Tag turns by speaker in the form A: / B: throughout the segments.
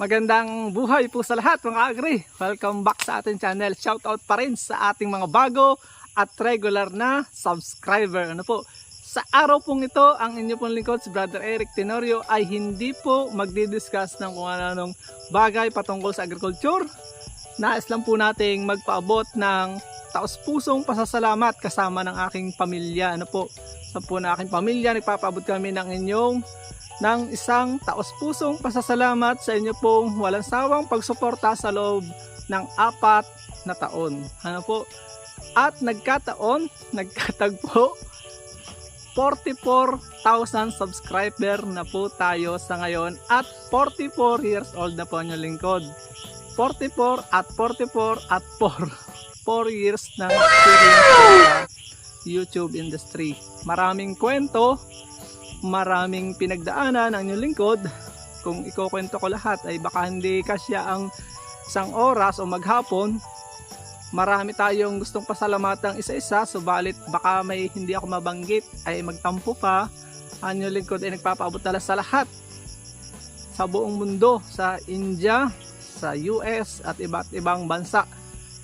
A: Magandang buhay po sa lahat mga agri. Welcome back sa ating channel. Shout out pa rin sa ating mga bago at regular na subscriber. Ano po? Sa araw pong ito, ang inyo pong lingkod si Brother Eric Tenorio ay hindi po magdi-discuss ng kung ano bagay patungkol sa agriculture. Nais lang po nating magpaabot ng taos-pusong pasasalamat kasama ng aking pamilya. Ano po? Sa po na aking pamilya, nagpapaabot kami ng inyong ng isang taos-pusong pasasalamat sa inyo pong walang sawang pagsuporta sa loob ng apat na taon. Ano po? At nagkataon, nagkatagpo, 44,000 subscriber na po tayo sa ngayon at 44 years old na po ang inyong lingkod. 44 at 44 at 4. 4 years ng experience sa YouTube industry. Maraming kwento, maraming pinagdaanan ang inyong lingkod. Kung ikukwento ko lahat ay baka hindi kasya ang isang oras o maghapon. Marami tayong gustong pasalamatan isa-isa, subalit baka may hindi ako mabanggit ay magtampo pa. Ang inyong lingkod ay nagpapaabot tala sa lahat sa buong mundo, sa India, sa US at iba't ibang bansa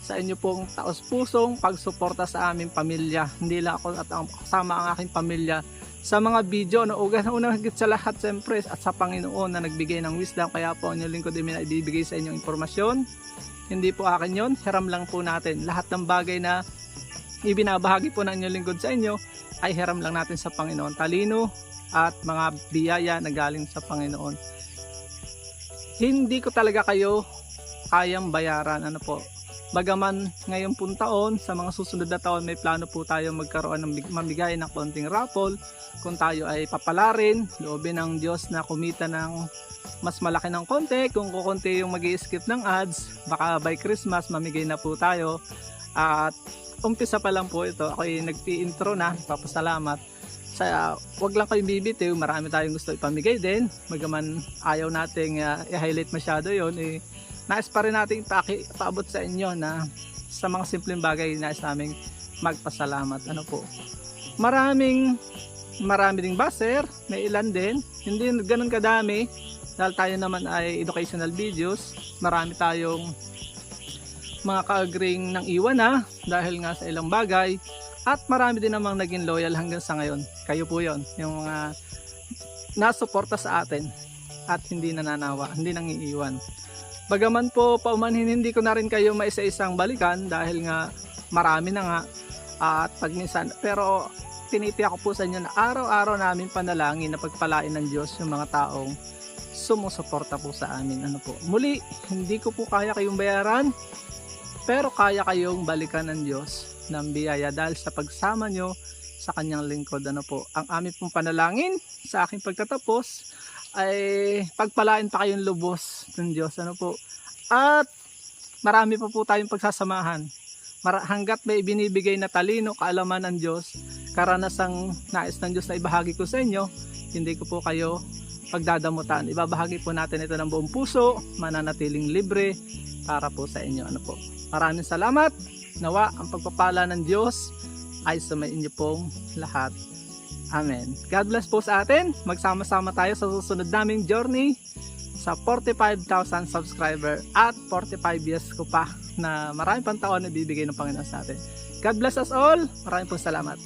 A: sa inyo pong taos-pusong pagsuporta sa aming pamilya. Hindi lang ako at ang kasama ang aking pamilya sa mga video na ugan na unang higit sa lahat siyempre at sa Panginoon na nagbigay ng wisdom. Kaya po ang inyong lingkod ay ibibigay sa inyong impormasyon. Hindi po akin yon hiram lang po natin. Lahat ng bagay na ibinabahagi po ng inyong lingkod sa inyo ay hiram lang natin sa Panginoon. Talino at mga biyaya na galing sa Panginoon. Hindi ko talaga kayo kayang bayaran. Ano po Bagaman ngayon pong taon, sa mga susunod na taon may plano po tayo magkaroon ng mamigay ng konting raffle. Kung tayo ay papalarin, loobin ng Diyos na kumita ng mas malaki ng konti. Kung kukunti yung mag skip ng ads, baka by Christmas mamigay na po tayo. At umpisa pa lang po ito. Ako ay nagpi-intro na, papasalamat. Sa, wag lang kayong bibitiw, marami tayong gusto ipamigay din. Bagaman ayaw nating uh, i-highlight masyado yon eh, nais pa rin natin paki, paabot sa inyo na sa mga simpleng bagay nais naming magpasalamat. Ano po? Maraming marami ding baser, may ilan din. Hindi ganun kadami dahil tayo naman ay educational videos. Marami tayong mga kaagring ng iwan na dahil nga sa ilang bagay at marami din namang naging loyal hanggang sa ngayon. Kayo po yon yung mga nasuporta sa atin at hindi nananawa, hindi nangiiwan. Bagaman po paumanhin hindi ko na rin kayo maisa-isang balikan dahil nga marami na nga at pag pero tinitiyak ko po sa inyo na araw-araw namin panalangin na pagpalain ng Diyos yung mga taong sumusuporta po sa amin. Ano po? Muli, hindi ko po kaya kayong bayaran pero kaya kayong balikan ng Diyos ng biyaya dahil sa pagsama nyo sa kanyang lingkod. Ano po? Ang aming pong panalangin sa aking pagtatapos ay pagpalain pa kayong lubos ng Diyos. Ano po? At marami pa po tayong pagsasamahan. Mara, hanggat may binibigay na talino, kaalaman ng Diyos, karanasang nais ng Diyos na ibahagi ko sa inyo, hindi ko po kayo pagdadamutan. Ibabahagi po natin ito ng buong puso, mananatiling libre para po sa inyo. Ano po? Maraming salamat. Nawa ang pagpapala ng Diyos ay sa may inyo pong lahat. Amen. God bless po sa atin. Magsama-sama tayo sa susunod naming journey sa 45,000 subscriber at 45 years ko pa na maraming pang taon na bibigay ng Panginoon sa atin. God bless us all. Maraming po salamat.